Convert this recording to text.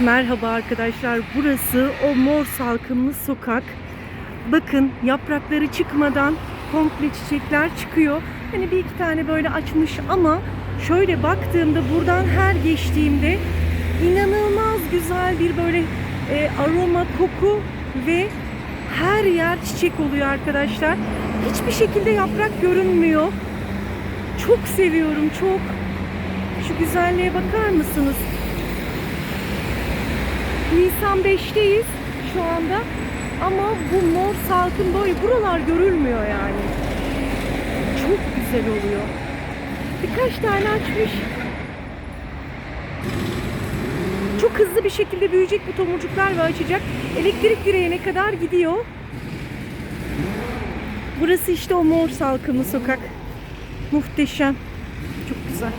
Merhaba arkadaşlar. Burası o mor salkımlı sokak. Bakın yaprakları çıkmadan komple çiçekler çıkıyor. Hani bir iki tane böyle açmış ama şöyle baktığımda buradan her geçtiğimde inanılmaz güzel bir böyle e, aroma, koku ve her yer çiçek oluyor arkadaşlar. Hiçbir şekilde yaprak görünmüyor. Çok seviyorum, çok. Şu güzelliğe bakar mısınız? Nisan 5'teyiz şu anda. Ama bu mor salkım böyle buralar görülmüyor yani. Çok güzel oluyor. Birkaç tane açmış. Çok hızlı bir şekilde büyüyecek bu tomurcuklar ve açacak. Elektrik direğine kadar gidiyor. Burası işte o mor salkımlı sokak. Muhteşem. Çok güzel.